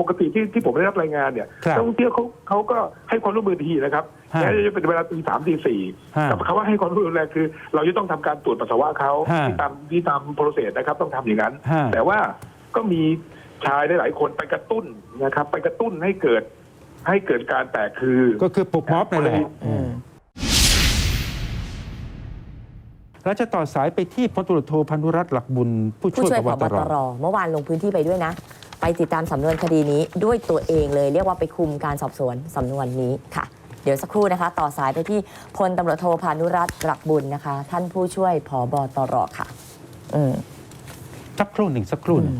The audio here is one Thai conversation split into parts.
ปกติที่ที่ผมได้รับรายงานเนี่ยครับนักท่องเที่ยวเขาเขาก็ให้ความร่วมมือดีนะครับฮะแม้จะเป็นเวลาตีสามตีสี่ฮะแต่คำว่าให้ความร่วมมือแรกคือ เราจะต้องทำการตรวจปัสสาวะเขาฮะที่ตามที่ตามโปรเซสนะครับต้องทำอย่างนั้น ฮะ แต่ว่าก็มีชายหลายๆคนไปกระตุ้นนะครับ ไปกระตุ้นให้เกิดให้เกิดการแตกคือ ก็คือปลุกม็อบนั่นแหละอืมเราจะต่อสายไปที่พลตำรวจโทพานุรัตน์หลักบุญ ผู้ผู้ช่วยช่วยพผบบตตรร เมื่อวานลงพื้นที่ไปด้วยนะ ไปติดตามสำนวนคดีนี้ด้วยตัวเองเลย เรียกว่าไปคุมการสอบสวนสำนวนนี้ค่ะ เดี๋ยวสักครู่นะคะ ต่อสายไปที่พลตำรวจโทพานุรัตน์หลักบุญนะคะ ท่านผู้ช่วยผบตรค่ะ อืมสักครู่หนึ่งสักครู่หนึ่ง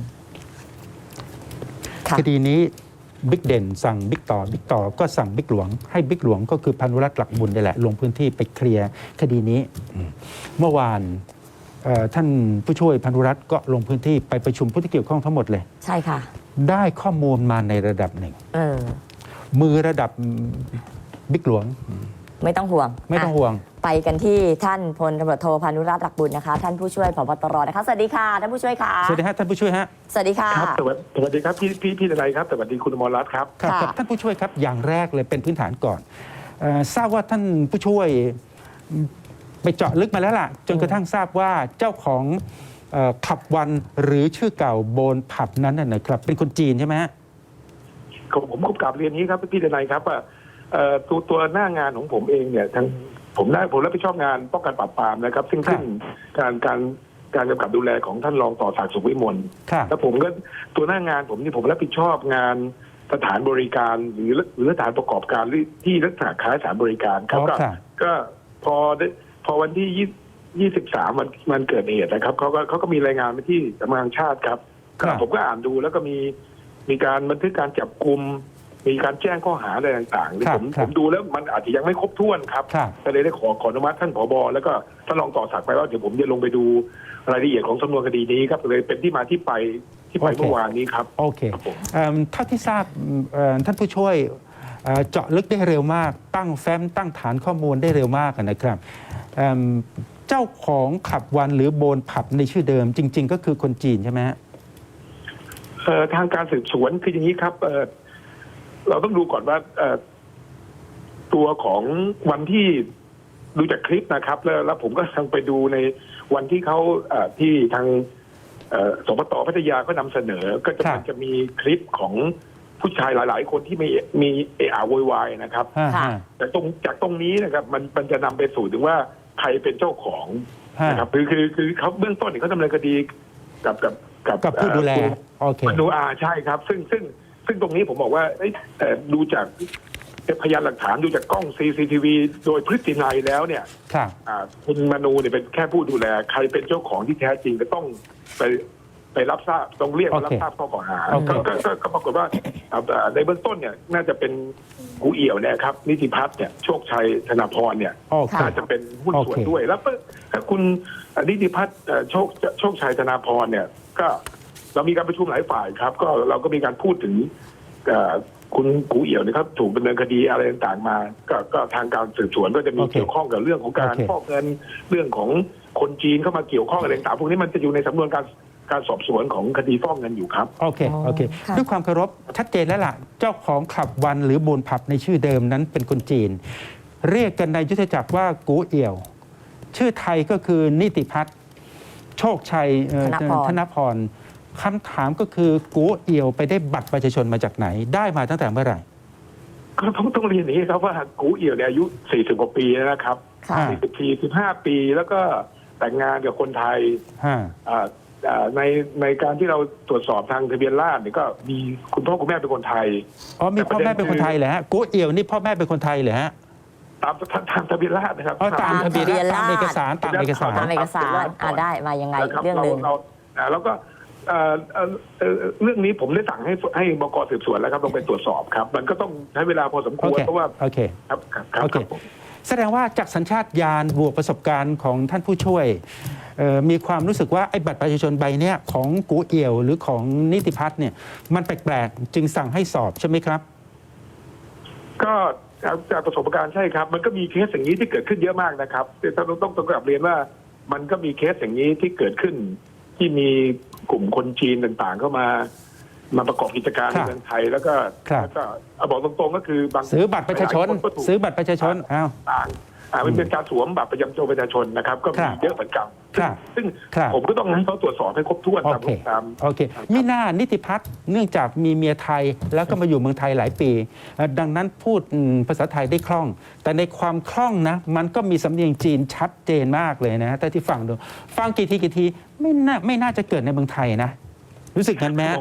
ค่ะคดีนี้บิ๊กเด่นสั่งบิ๊กต่อบิ๊กต่อก็สั่งบิ๊กหลวงให้บิ๊กหลวงก็คือพานุรัตน์หลักบุญนี่แหละ ลงพื้นที่ไปเคลียร์คดีนี้อืมเมื่อวานเอ่อ ท่านผู้ช่วยพานุรัตน์ก็ลงพื้นที่ไปประชุมผู้ที่เกี่ยวข้องทั้งหมดเลย ใช่ค่ะ ได้ข้อมูลมาในระดับหนึ่งเออมือระดับบิ๊กหลวง ไม่ต้องห่วง ไม่ต้องะห่วง ไปกันที่ท่านพลตำรวจโทพานุรัตน์หลักบุญนะคะ ท่านผู้ช่วยผบตรนะคะสวัสดีค่ะท่านผู้ช่วยค่ะสวัสดีฮะท่านผู้ช่วยฮะสวัสดีค่ะครับสวัสดีสวัสดีครับพี่พี่พี่ทนายครับสวัสดีคุณอมรรัตน์ครับครับค่ะครับท่านผู้ช่วยครับอย่างแรกเลยเป็นพื้นฐานก่อนเออทราบว่าท่านผู้ช่วย ไปเจาะลึกมาแล้วล่ะ จนกระทั่งทราบว่าเจ้าของเอ่อขับวันหรือชื่อเก่าโบนผับนั้นน่ะนะครับ เป็นคนจีนใช่ไหมฮะผมผมกลับเรียนนี้ครับพี่ทนายครับว่าเอ่อตัวตัวหน้างานของผมเองเนี่ยทางผมได้ผมรับผิดชอบงานป้องกันปราบปรามนะครับ ซึ่งครับซึ่งการการการกำกับดูแลของท่านรองต่อศักดิ์สุขวิมลครับแล้วผมก็ตัวหน้างานผมนี่ผมรับผิดชอบงานสถานบริการหรือหรือสถานประกอบการที่ลักษณะคล้ายสถานบริการครับอ๋อก็ครับก็พอได้ พอวันที่ยี่ยี่สิบสามวันวันเกิดเหตุนะครับเขาก็เขาก็มีรายงานมาที่สำนักงานชาติครับ ครับ ผมก็อ่านดูแล้วก็มีมีการบันทึกการจับกลุ่มมีการแจ้งข้อหาอะไรต่างๆนี่ครับผมครัผบ มดูแล้วมันอาจจะยังไม่ครบถ้วนครับ ครับ ก็เลยได้ขอขออนุมัติท่านผบแล้วก็ท่านรองต่อศักดิ์ไปว่าเดี๋ยวผมจะลงไปดูรายละเอียดของสำนวนคดีนี้ครับเลยเป็นที่มาที่ไปที่ไปโอเค เมื่อวานนี้ครับ โอเคครับผม เอิ่มเท่าที่ทราบเอ่อท่านผู้ช่วย เอ่อเจาะลึกได้เร็วมาก ตั้งแฟ้มตั้งฐานข้อมูลได้เร็วมากนะครับเอิ่มเจ้าของขับวันหรือโบนผับในชื่อเดิม จริง ๆ ก็คือคนจีนใช่ไหมฮะเอ่อทางการสืบสวนคืออย่างนี้ครับเอ่อเราต้องดูก่อนว่าเอ่อตัวของวันที่ดูจากคลิปนะครับ แล้วแล้วผมก็ทางไปดูในวันที่เขาเอ่อที่ทางเอ่อสปตพัทยาก็นำเสนอ ก็จะครับมันจะมีคลิปของ ผู้ชายหลาย ๆ คนที่มีมีเอะอะโวยวายนะครับ ฮะค่ะฮะแต่ตรงจากตรงนี้นะครับมันมันจะนำไปสู่ถึงว่าใครเป็นเจ้าของฮะ นะครับคือคือคือเขาเบื้องต้นเนี่ยเขาดำเนินคดีกับกับกับกับผู้ดูแล เอ่อโอเคคุณดูอาใช่ครับ ซึ่งซึ่งซึ่งตรงนี้ผมบอกว่าเอ้ยเอ่อดูจากพยานหลักฐานดูจากกล้อง CCTV โดยพฤตินัยแล้วเนี่ย ครับ อ่าคุณมนูเนี่ยเป็นแค่ผู้ดูแล ใครเป็นเจ้าของที่แท้จริงก็ต้องไป ไปรับทราบต้องเรียกมารับทราบข้อกล่าวหาโอเค ก็ก็ก็ก็ปรากฏว่าอ่าในเบื้องต้นเนี่ยน่าจะเป็นกูเอี่ยวเนี่ยครับนิติพัฒน์เนี่ยโชคชัยธนาพรเนี่ย โอเค น่าจะเป็นหุ้นส่วนโอเค ด้วยแล้วก็ถ้าคุณนิติพัฒน์เอ่อโชคโชคชัยธนาพรเนี่ย ก็เรามีการประชุมหลายฝ่ายครับ ก็เราก็มีการพูดถึงเอ่อคุณกูเอี่ยวนะครับ ถูกดำเนินคดีอะไรต่างๆมา ก็ก็ทางการสืบสวนก็จะมีโอเคเกี่ยวข้องกับเรื่องของการโอเค ฟอกเงินเรื่องของคนจีนเข้ามาเกี่ยวข้องอะไรต่างๆพวกนี้มันจะอยู่ในสำนวนการ การสอบสวนของคดีฟอกเงินอยู่ครับ โอเคอ๋อโอเค ค่ะ ด้วยความเคารพชัดเจนแล้วล่ะ เจ้าของขับวันหรือโบนผับในชื่อเดิมนั้นเป็นคนจีน เรียกกันในยุทธจักรว่ากูเอี่ยว ชื่อไทยก็คือนิติพัฒน์โชคชัยเอ่อธนพร ธนพรคำถามก็คือกูเอี่ยวไปได้บัตรประชาชนมาจากไหน ได้มาตั้งแต่เมื่อไหร่ ก็ต้องต้องเรียนอย่างนี้ครับว่ากูเอี่ยวเนี่ยอายุ 40 กว่าปีแล้วนะครับค่ะ อ่า 40ปี15 ปี แล้วก็แต่งงานกับคนไทยฮะอ่า อ่าในในการที่เราตรวจสอบทางทะเบียนราษฎร์เนี่ยก็มีคุณพ่อคุณแม่เป็นคนไทย อ๋อมีพ่อแม่เป็นคนไทยเหรอฮะกูเอี่ยวนี่พ่อแม่เป็นคนไไทยเหรอฮะตามทางทางทะเบียนราษฎร์นะครับอ๋อตามทะเบียนทะเบียนตามเอกสารตามเอกสาร ตามเอกสารอ่าได้มายังไงนะครับเรื่องหนึ่งเราอ่าแล้วก็เอ่อเอ่อเอ่อเรื่องนี้ผมได้สั่งให้ให้บกสืบสวนแล้วครับลงไปตรวจสอบครับ มันก็ต้องใช้เวลาพอสมคโอวรเค เพราะว่าโอเค ครับครับครับโอเคครับผม แสดงว่าจากสัญชาตญาณบวกประสบการณ์ของท่านผู้ช่วยเอ่อ มีความรู้สึกว่าไอ้บัตรประชาชนใบเนี้ยของกูเอี่ยวหรือของนิติพัฒน์เนี่ยมันแปลกๆ จึงสั่งให้สอบใช่ไหมครับ ก็จากจากประสบการณ์ใช่ครับ มันก็มีเคสอย่างนี้ที่เกิดขึ้นเยอะมากนะครับแต่ต้องต้องต้องกลับเรียนว่า มันก็มีเคสอย่างนี้ที่เกิดขึ้น ที่มีกลุ่มคนจีนต่างๆ เข้ามา มาประกอบกิจการครัในบเมืองไทยแล้วก็ครับแล้วก็เอาบอกตรงๆก็คือบางซื้อบัตรประชาชนหลยๆคก็ถูกซื้อบัตรประชาชนอ้าวต่าง อ่ามันเป็นการสวมบัตรประจำตัวประชาชนนะครับ ก็ครัมีบเยอะเหมือนกันครับซึ่งครับผมก็ต้องให้เขาตรวจสอบให้ครบถ้วนโอตามเคตามโอเคมิน่านิติพัฒน์เนื่องจากมีเมียไทยแล้วก็มาอยู่เมืองไทยหลายปีเอ่อดังนั้นพูดอืมภาษาไทยได้คล่อง แต่ในความคล่องนะ มันก็มีสำเนียงจีนชัดเจนมากเลยนะแต่ที่ฟังดู ฟังกี่ทีกี่ทีไม่น่าไม่น่าจะเกิดในเมืองไทยนะ รู้สึกงั้นไหมฮะ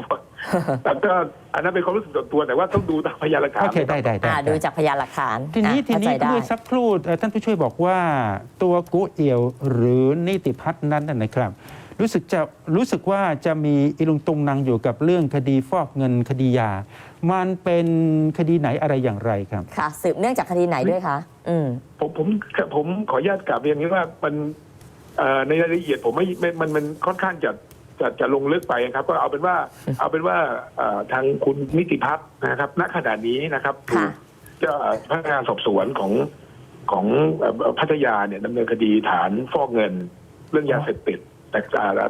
แต่ก็อันนั้นเป็นความรู้สึกส่วนตัวแต่ว่าต้องดูตามพยานหลักฐานโอเคได้ได้ได้อ่าดูจากพยานหลักฐานทีนี้อะทีนี้เข้าใจได้เมื่อสักครู่เอ่อท่านผู้ช่วยบอกว่า ตัวกูเอียวหรือนิติพัฒน์นั้นน่ะนะครับ รู้สึกจะรู้สึกว่าจะมีอิลุงตุงนางอยู่กับเรื่องคดีฟอกเงินคดียา มันเป็นคดีไหนอะไรอย่างไรครับ ค่ะ สืบเนื่องจากคดีไหนด้วยคะอืม ผมผมผมขออนุญาตกลับเรียนนี้ว่ามันเอ่อในรายละเอียดผมไม่ไม่มันมันค่อนข้างจะ จะจะลงลึกไปครับ ก็เอาเป็นว่า เอาเป็นว่าเอ่อทางคุณนิติพัฒน์นะครับ ณขณะนี้นะครับค่ะเจ้าพนักงานสอบสวนของของเอ่อพัทยาเนี่ยดำเนินคดีฐานฟอกเงิน เรื่องยาเสพติดแต่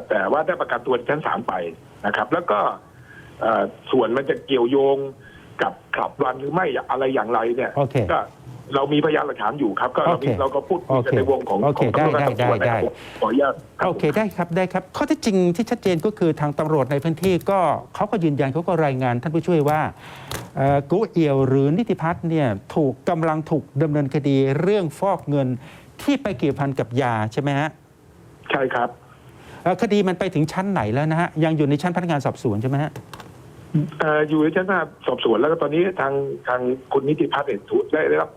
แต่ว่าได้ประกันตัวในชั้นศาลไปนะครับ แล้วก็เอ่อส่วนมันจะเกี่ยวโยงกับขับรันหรือไม่อะไรอย่างไรเนี่ยโอเคก็ เรามีพยานหลักฐานอยู่ครับ ก็เรามีโอเคเราก็พูดคุยกันโอเคในวงของโอเคของตำรวจได้สอบสวนได้ นะครับได้ผมขออนุญาตรับ โอเคได้ครับได้ครับ ข้อเที่จริงที่ชัดเจนก็คือทางตำรวจในพื้นที่ก็เขาก็ยืนยันเขาก็รายงานท่านผู้ช่วยว่าเอ่อกูเอียวหรือนิติพัฒน์เนี่ยถูกกำลังถูกดำเนินคดีเรื่องฟอกเงินที่ไปเกี่ยวพันกับยาใช่ไหมฮะใช่ครับ เอ่อคดีมันไปถึงชั้นไหนแล้วนะฮะยังอยู่ในชั้นพนักงานสอบสวนใช่ไหมฮะ เอ่ออยู่ในชั้นพนักงานสอบสวนแล้วก็ตอนนี้ทางทางคุณนิติพัฒน์เนี่ยถูกได้ได้รับ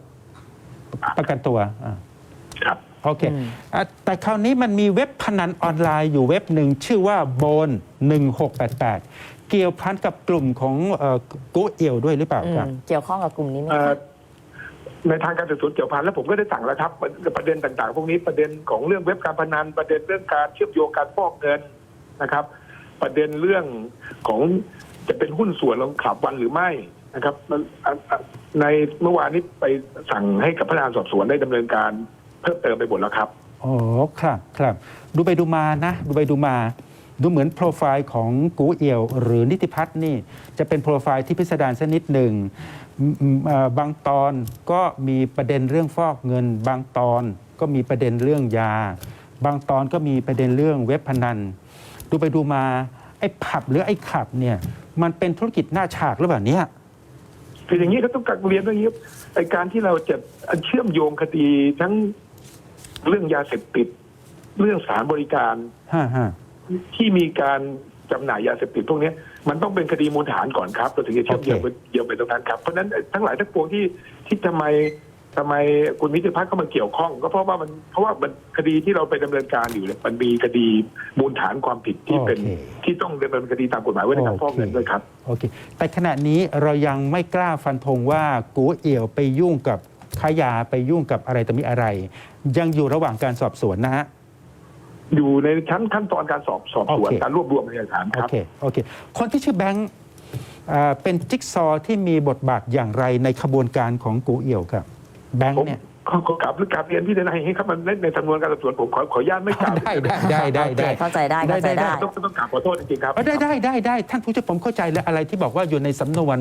ประกันตัวอ่าครับ โอเคอืมอะแต่คราวนี้มันมีเว็บพนันออนไลน์อยู่เว็บหนึ่งชื่อว่าโบน1688 เกี่ยวพันกับกลุ่มของเอ่อกูเอียวด้วยหรือเปล่าอืครับมเกี่ยวข้องกับกลุ่มนี้ไหมเอ่อคะ ในทางการสืบสวนเกี่ยวพันแล้วผมก็ได้สั่งแล้วครับประเด็นต่างๆ พวกนี้ประเด็นของเรื่องเว็บการพนันประเด็นเรื่องการเชื่อมโยงการฟอกเงินนะครับ ประเด็นเรื่องของจะเป็นหุ้นส่วนของขับวันหรือไม่ นะครับในเมื่อวานนี้ไปสั่งให้กับพนักงานสอบสวนได้ดำเนินการเพิ่มเติมไปหมดแล้วครับอ๋อครับครับดูไปดูมานะ ดูไปดูมา ดูเหมือนโปรไฟล์ของกูเอียว หรือนิติพัฒน์นี่จะเป็นโปรไฟล์ที่พิสดารสักนิดหนึ่งบางตอนก็มีประเด็นเรื่องฟอกเงิน บางตอนก็มีประเด็นเรื่องยา บางตอนก็มีประเด็นเรื่องเว็บพนัน ดูไปดูมาไอ้ผับหรือไอ้ขับเนี่ยมันเป็นธุรกิจหน้าฉากหรือเปล่าเนี่ย คืออย่างนี้ก็ต้องกักเรียนเรื่องนี้ไอการที่เราจะเชื่อมโยงคดีทั้งเรื่องยาเสพติด เรื่องสารบริการฮ่าฮ่าที่มีการจำหน่ายยาเสพติดพวกนี้มันต้องเป็นคดีมูลฐานก่อนครับเราถึงจะเชื่อมโยงไปเกี่ยวไปตรงนั้นครับเพราะฉะนั้นทั้งหลายทั้งปวงที่ที่ทำไม ทำไมคุณนิติพัฒน์เข้ามาเกี่ยวข้อง ก็เพราะว่ามันเพราะว่ามันคดีที่เราไปดำเนินการอยู่เนี่ยมันมีคดีมูลฐานความผิดที่เป็นโอเค ที่ต้องดำเนินคดีตามกฎหมายไว้ในการฟอกเงินด้วยครับ โอเค แต่ขณะนี้เรายังไม่กล้าฟันธงว่ากูเอี่ยวไปยุ่งกับค้ายาไปยุ่งกับอะไรต่อมีอะไร ยังอยู่ระหว่างการสอบสวนนะฮะ อยู่ในชั้นขั้นตอนการสอบสอบสวนโอเค การรวบรวมพยานหลักฐานคโอรับ เค โอเค คนที่ชื่อแบงค์อ่าเป็นจิ๊กซอว์ที่มีบทบาทอย่างไรในขบวนการของกูเอี่ยวครับ แบงค์เนี่ย ขอขอกลับหรือกลับเรียนพี่ทนายให้ครับมันในในสำนวนการสอบสวนผมขอขออนุญาตไม่กล่าวได้ได้ได้ได้ได้โอเคเข้าใจได้เข้าใจได้ ต้องต้องกราบขอโทษจริงๆครับเออได้ได้ได้ได้ท่านผู้ช่วยผมเข้าใจแล้วอะไรที่บอกว่าอยู่ในสำนวน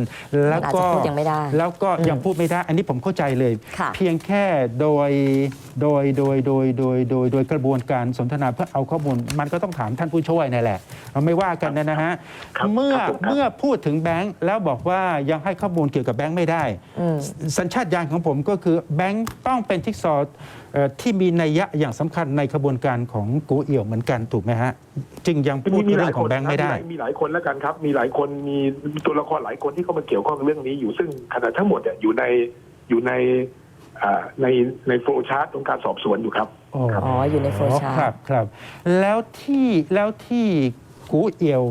แล้วก็อาจจะพูดยังไม่ได้แล้วก็อืมยังพูดไม่ได้ อันนี้ผมเข้าใจเลย ค่ะ เพียงแค่โดยโดยโดยโดยโดยโดยโดยกระบวนการสนทนาเพื่อเอาข้อมูล มันก็ต้องถามท่านผู้ช่วยนั่นแหละเราไม่ว่ากันนะนะฮะครับเมื่อครับผมครับ เมื่อพูดถึงแบงค์แล้วบอกว่ายังให้ข้อมูลเกี่ยวกับแบงค์ไม่ได้ อืม สัญชาตญาณของผมก็คือแบงค์ต้องเป็นทิกซอว์เอ่อที่มีนัยยะอย่างสำคัญในขบวนการของกูเอี่ยวเหมือนกันถูกไหมฮะ จึงยังพูดเรื่องของแบงค์ไม่ได้ มีหลายคนแล้วกันครับ มีหลายคนมีตัวละครหลายคนที่เข้ามาเกี่ยวข้องกับเรื่องนี้อยู่ซึ่งขณะทั้งหมดเนี่ยอยู่ในอยู่ในอ่าในในโฟล์ชาร์ตของการสอบสวนอยู่ครับอ๋ออ๋ออยู่ในโฟล์ชาร์ตครับครับแล้วที่แล้วที่กูเอียว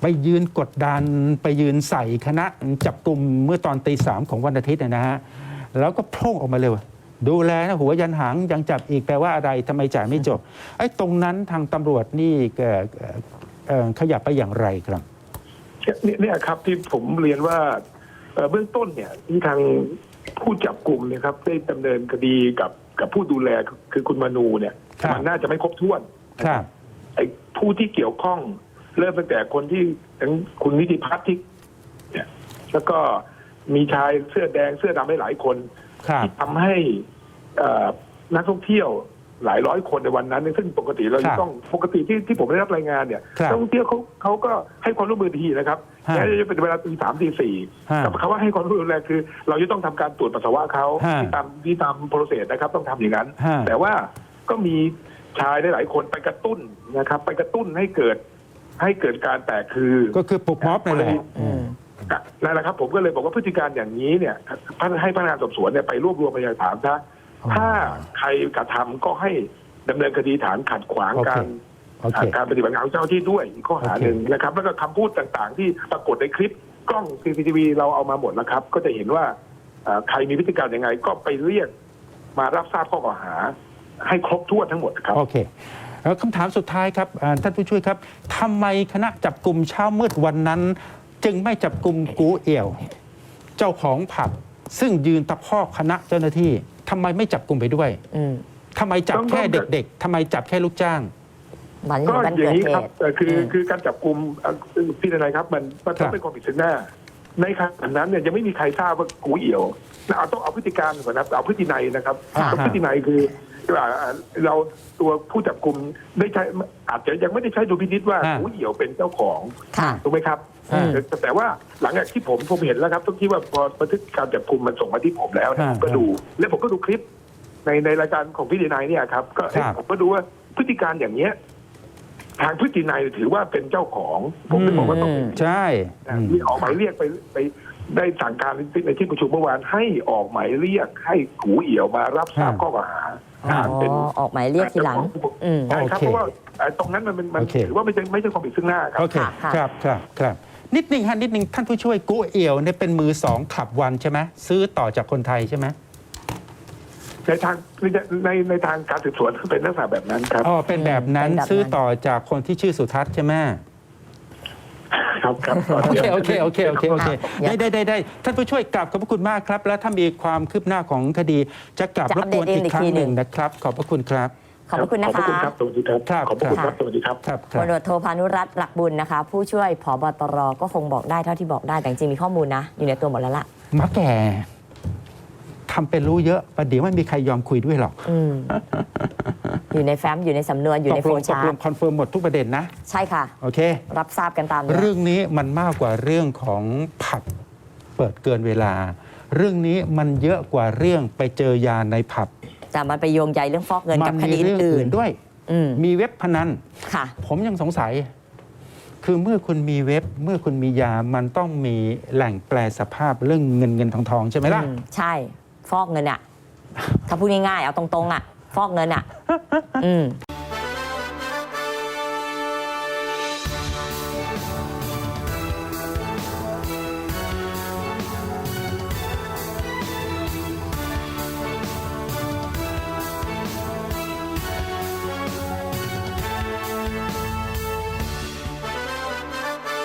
ไปยืนกดดันไปยืนใส่คณะจับกลุ่มเมื่อตอนตีสามของวันอาทิตย์เนยนะฮะ แล้วก็โพร่งออกมาเลยว่าดูแลนะหัวยันหางยังจับอีกแปลว่าอะไรทำไมจ่ายไม่จบไอ้ตรงนั้นทางตำรวจนี่เอ่อเอ่อเอ่อขยับไปอย่างไรครับเนี่ยเนี่ยครับที่ผมเรียนว่าเอ่อเบื้องต้นเนี่ยที่ทางผู้จับกลุ่มเนี่ยครับ ได้ดำเนินคดีกับกับผู้ดูแลคือคุณมนูเนี่ยครับมันน่าจะไม่ครบถ้วนครับไอ้ผู้ที่เกี่ยวข้องเริ่มตั้งแต่คนที่ทั้งคุณนิติพัฒน์ที่เนี่ยแล้วก็ มีชายเสื้อแดงเสื้อดำหลายๆคนครับ ที่ทำให้เอ่อนักท่องเที่ยวหลายร้อยคนในวันนั้น ซึ่งปกติเราครัจะบต้องปกติที่ที่ผมได้รับรายงานเนี่ยครับนักท่องเที่ยวเขาเขาก็ให้ความร่วมมือดีนะครับฮะแม้จะเป็นเวลาตีสามตีสี่ฮะแต่คำว่าให้ความร่วมมือแรกคือ เราจะต้องทำการตรวจปัสสาวะเขาฮะที่ตามที่ตามโปรเซสนะครับ ต้องทำอย่างนั้น ฮะ แต่ว่าก็มีชายหลายๆคนไปกระตุ้นนะครับ ไปกระตุ้นให้เกิดให้เกิดการแตกคือ ก็คือปลุกม็อบนั่นแหละอืม นั่นแหละครับ ผมก็เลยบอกว่าพฤติการอย่างนี้เนี่ยท่านให้พนักงานสอบสวนเนี่ยไปรวบรวมพยานหลักฐานซะอ๋อถ้าใครกระทำก็ให้ดำเนินคดีฐานขัดขวางโอเคการโอเคการปฏิบัติงานของเจ้าหน้าที่ด้วยอีกข้อหาโอเคหนึ่งนะครับ แล้วก็คำพูดต่างๆ ที่ปรากฏในคลิปกล้อง CCTV เราเอามาหมดแล้วครับ ก็จะเห็นว่าเอ่อใครมีพฤติการยังไง ก็ไปเรียกมารับทราบข้อกล่าวหา ให้ครบถ้วนทั้งหมดครับ โอเคแล้วคำถามสุดท้ายครับอ่าท่านผู้ช่วยครับทำไมคณะจับกลุ่มเช้ามืดวันนั้น จึงไม่จับกลุ่มกูเอี่ยว เจ้าของผับซึ่งยืนตะคอกคณะเจ้าหน้าที่ทำไมไม่จับกลุ่มไปด้วยอืมทำไมจับแค่เด็กๆทำไมจับแค่ลูกจ้าง วันก็วันอเกิย่างดนี้เหครับตุ เอ่อคืออืมคือการจับกลุ่มเอ่อพี่ทนายครับ มันมันต้อครังบ เป็นความผิดซึ่งหน้า ในขณะนั้นเนี่ยยังไม่มีใครทราบว่ากูเอี่ยวเอาต้องเอาพฤติการก่อนนะเอาพฤตินัยนะครับอ่าฮะเอาพฤตินัยคือว่า เราตัวผู้จับกลุ่มได้ใช้อาจจะยังไม่ได้ใช้ดุลพินิษว่ากูเอี่ยวเป็นเจ้าของค่ะ ถูกไหมครับอืมแต่แต่ว่าหลังจากที่ผมผมเห็นแล้วครับทุกที่ว่าพอบันทึกการจับกลุ่มมันส่งมาที่ผมแล้วเนี่ยอ่าผมก็ดู แล้วผมก็ดูคลิป ในในรายการของพี่ดีนายเนี่ยครับ ก็เอ๊ะครับผมก็ดูว่าพฤติการอย่างเนี้ย ทางพฤตินัยถือว่าเป็นเจ้าของ ผมถึงบอกว่าต้องเป็น ใช่นะอืมที่ออกหมายเรียกไปไปได้สั่งการในที่ประชุมเมื่อวานให้ออกหมายเรียกให้กูเอี่ยวมารับทราบอ่าข้อกล่าวหา อ่าอ๋เป็นอออกหมายเรียกทีหลัง อืม ใช่ครับโอเคเพราะว่าเอ่อตรงนั้นมันเป็นมันโอเค ถือว่าไม่ใช่ไม่ใช่ความผิดซึ่งหน้าครับ โอเค ค่ะค่ะครับครับครับนิดนึงฮะนิดนึงท่านผู้ช่วยกูเอี่ยวเนี่ยเป็นมือสองขับวันใช่ไหมซื้อต่อจากคนไทยใช่ไหมในทางในในทางการสืบสวนเป็นลักษณะแบบนั้นครับ อ๋อเป็นแบบนั้นเป็นแบบนั้น ซื้อต่อจากคนที่ชื่อสุทัศน์ใช่ไหม ครับครับโอเคโอเคโอเคโอเคโอเคอะได้ได้ได้ได้ท่านผู้ช่วยกลับขอบพระคุณมากครับ แล้วถ้ามีความคืบหน้าของคดีจะกลับจะรอับปกเดตวนอีกอีกครั้งทีหหนึ่นึ่งงนะครับ ขอบพระคุณครับ ขอบพระคุณนะขอบคะคุณครับ สวัสดีครับ ครับ ขอบพระคุณครับ สวัสดีครับ ครับคพรับลตำรวจโทพานุรัตน์หลักบุญนะคะ ผู้ช่วยผบตรก็คงบอกได้เท่าที่บอกได้แต่จริงๆมีข้อมูลนะ อยู่ในตัวหมดแล้วล่ะหมาแก่ทำเป็นรู้เยอะประเดี๋ยวไม่มีใครยอมคุยด้วยหรอก อืม อยู่ในแฟ้มอยู่ในสำนวนอยู่ในตโฟกลงล์ตกชาลร์งตคอนเฟิร์มหมดทุกประเด็นนะ ใช่ค่ะ โอเค รับทราบกันตามนี้เรื่องนี้มันมากกว่าเรื่องของผับเปิดเกินเวลา เรื่องนี้มันเยอะกว่าเรื่องไปเจอยาในผับแต่มันไปโยงใยเรื่องฟอกเงินมักับคมีดีเรื่องอื่อื่นนด้วยอืมมีเว็บพนัน ค่ะ ผมยังสงสัย คือเมื่อคุณมีเว็บ เมื่อคุณมียา มันต้องมีแหล่งแปลสภาพเรื่องเงินเงินทองทองใช่ไหมล่ะ อืมใช่ ฟอกเงินอะถ้าพูดง่ายๆ เอาตรงๆอะ ฟอกเงินอะอืม